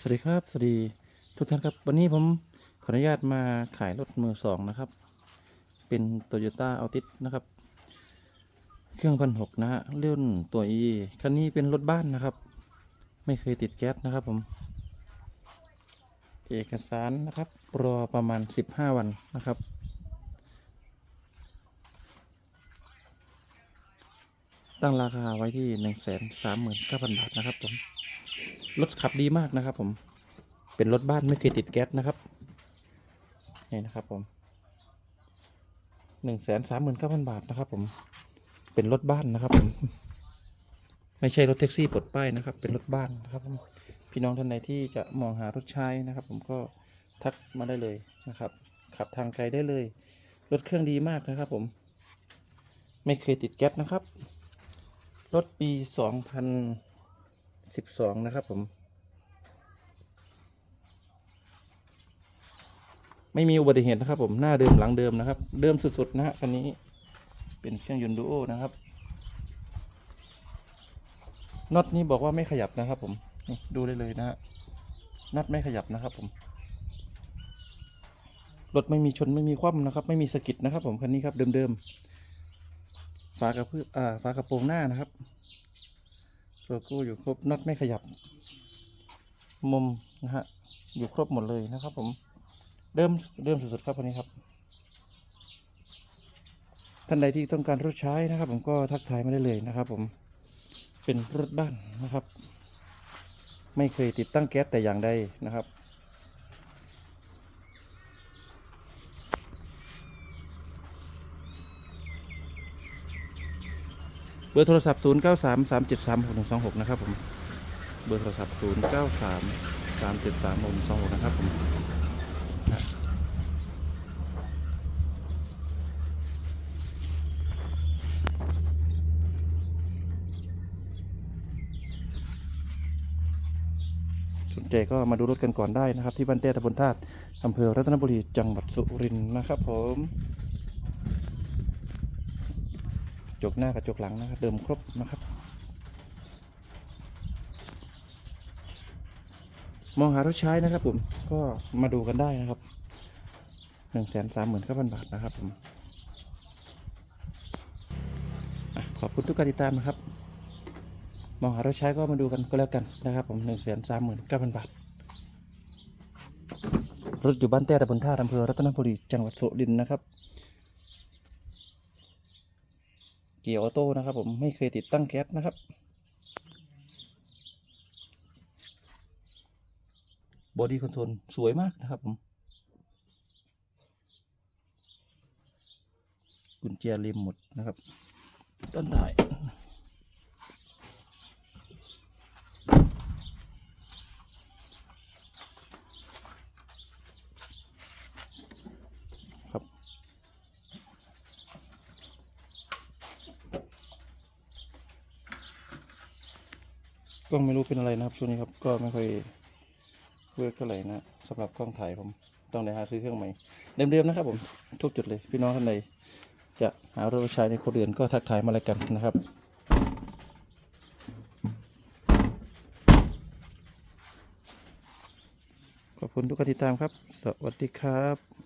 สวัสดีครับ สวัสดีทุกท่านครับ วันนี้ผมขออนุญาตมาขายรถมือสองนะครับ เป็น Toyota Altis นะครับ เครื่องพันหกนะฮะเรุ่อนตัว E คันนี้เป็นรถบ้านนะครับ ไม่เคยติดแก๊สนะครับผม เอกสารนะครับรอประมาณ 15 วันนะครับตั้งราคาไว้ที่ 1 3 9 0 0 0 บาทนะครับผม รถขับดีมากนะครับ ผม เป็นรถบ้านไม่เคยติดแก๊สนะครับนี่นะครับผมหนึ่งแสนสามหมื่นเก้าพันบาทนะครับ ผม เป็นรถบ้านนะครับ ผม ไม่ใช่รถแท็กซี่ปลดป้ายนะครับ เป็นรถบ้านนะครับผมพี่น้องท่านใดที่จะมองหารถใช้นะครับ ผมก็ทักมาได้เลยนะครับ ขับทางไกลได้เลย รถเครื่องดีมากนะครับ ผม ไม่เคยติดแก๊สนะครับ รถปีสองพัน สิบสองนะครับผม ไม่มีอุบัติเหตุนะครับ ผมหน้าเดิมหลังเดิมนะครับ เดิมสุดๆนะฮะคันนี้เป็นเครื่องยนต์ดูโอนะครับน็อตนี้บอกว่าไม่ขยับนะครับ ผมนี่ดูได้เลยนะฮะน็อตไม่ขยับนะครับ ผมรถไม่มีชนไม่มีคว่ำนะครับ ไม่มีสะกิดนะครับ ผมคันนี้ครับเดิมๆฝากระพืออ่าฝากระโปรงหน้านะครับ ตัวกู้อยู่ครบน็อตไม่ขยับ มุมนะฮะอยู่ครบหมดเลยนะครับ ผมเดิมเดิมสุดๆครับวันนี้ครับ ท่านใดที่ต้องการรถใช้นะครับ ผมก็ทักทายมาได้เลยนะครับ ผมเป็นรถบ้านนะครับ ไม่เคยติดตั้งแก๊สแต่อย่างใดนะครับ บอร์โทรศัพท์ 0 9 3 3 7 3 6 1 2 6 นะครับผม เบอร์โทรศัพท์ 0 9 3 3 7 3 6 1 2 6 นะครับผมสนใจก็มาดูรถกันก่อนได้นะครับ ที่บ้านเต้ตำบลธาตุอำเภอรัตนบุรี จังหวัดสุรินทร์นะครับผม จกหน้ากับจกหลังนะครับ เดิมครบนะครับ มองหารถใช้นะครับผม ก็มาดูกันได้นะครับหนึ่งแสนสามหมื่นเก้าพันบาทนะครับผมขอบคุณทุกการติดตามนะครับ มองหารถใช้ก็มาดูกันก็แล้วกันนะครับ ผมหนึ่งแสนสามหมื่นเก้าพันบาทรถอยู่บ้านแต้ตำบลท่าอำเภอรัตนบุรีจังหวัดสุรินทร์นะครับ เกียร์ออโต้นะครับ ผมไม่เคยติดตั้งแก๊สนะครับ บอดี้คอนโทรลสวยมากนะครับผมกุญแจริมหมดนะครับ ต้นถ่าย กล้องไม่รู้เป็นอะไรนะครับช่วงนี้ครับก็ไม่ค่อยเวิร์กเท่าไหร่นะสำหรับกล้องถ่ายผมต้องได้หาซื้อเครื่องใหม่เดิมๆนะครับผมทุกจุดเลยพี่น้องท่านใดจะหารถมาใช้ในคนอื่นก็ทักทายมาแล้วกันนะครับขอบคุณทุกการติดตามครับ สวัสดีครับ